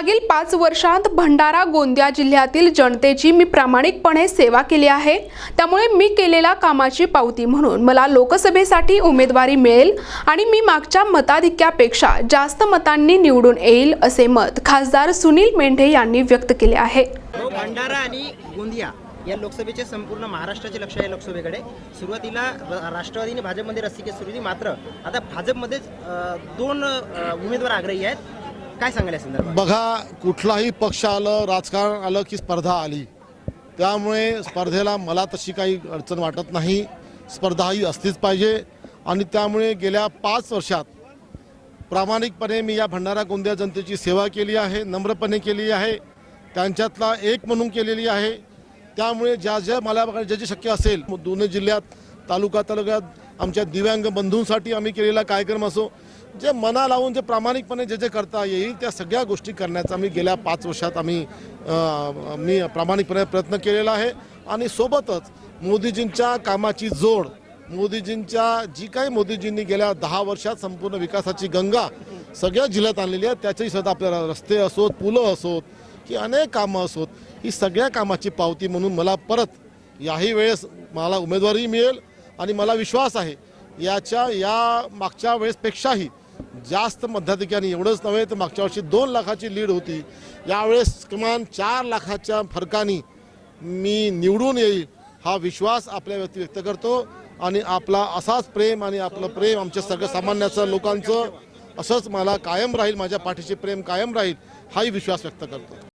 मागील पाच वर्षांत भंडारा गोंदिया जिल्ह्यातील जनतेची मी प्रामाणिकपणे सेवा केली आहे. त्यामुळे मी केलेल्या कामाची पावती म्हणून मला लोकसभेसाठी उमेदवारी मिळेल आणि मी मागच्या मताधिक्यापेक्षा जास्त मतांनी निवडून येईल असे मत खासदार सुनील मेंढे यांनी व्यक्त केले आहे. भंडारा आणि गोंदिया या लोकसभेचे संपूर्ण महाराष्ट्राचे लक्ष आहे लोकसभेकडे. सुरुवातीला राष्ट्रवादीने राष्ट्रवादी आणि भाजपमध्ये रस्सीखेच सुरू होती मात्र आता भाजपमध्येच दोन उमेदवार आग्रही आहेत. काय सांगाल या संदर्भात? बघा कुठलाही पक्ष आलं राजकारण आलं की स्पर्धा आली. त्यामुळे स्पर्धेला मला तशी काही अडचण वाटत नाही. स्पर्धा ही असलीच पाहिजे. आणि त्यामुळे गेल्या पाच वर्षात प्रामाणिकपणे मी या भंडारा गोंदिया जनतेची सेवा केली आहे नम्रपणे केली आहे त्यांच्यातला एक म्हणून केलेली आहे. त्यामुळे ज्या ज्या मला बघा जे जे शक्य असेल दोन्ही जिल्ह्यात तालुका तालुक्यात आमच्या दिव्यांग बंधूंसाठी आम्ही केलेला कार्यक्रम असो जे मना लावून जे प्रामाणिकपणे जे जे करता येईल त्या सगळ्या गोष्टी करण्याचा आम्ही गेल्या पाच वर्षात आम्ही मी प्रामाणिकपणे प्रयत्न केलेला आहे. आणि सोबतच मोदीजींच्या कामाची जोड मोदीजींच्या जी काही मोदीजींनी गेल्या दहा वर्षात संपूर्ण विकासाची गंगा सगळ्या जिल्ह्यात आणलेली आहे त्याच्याही सुद्धा आपल्याला रस्ते असोत पुलं असोत की अनेक कामं असोत ही सगळ्या कामाची पावती म्हणून मला परत याही वेळेस मला उमेदवारी मिळेल. आणि मला विश्वास आहे याच्या या मागच्या वेळेसपेक्षाही जास्त मध्याधिकाऱ्यांनी एवढंच नव्हे तर मागच्या वर्षी दोन लाखाची लीड होती. यावेळेस किमान चार लाखाच्या फरकाने मी निवडून येईल हा विश्वास आपल्या व्यक्ती व्यक्त करतो आणि आपला असाच प्रेम आणि आपलं प्रेम आमच्या सगळ्या सामान्याचं लोकांचं असंच मला कायम राहील माझ्या पाठीचे प्रेम कायम राहील हाही विश्वास व्यक्त करतो.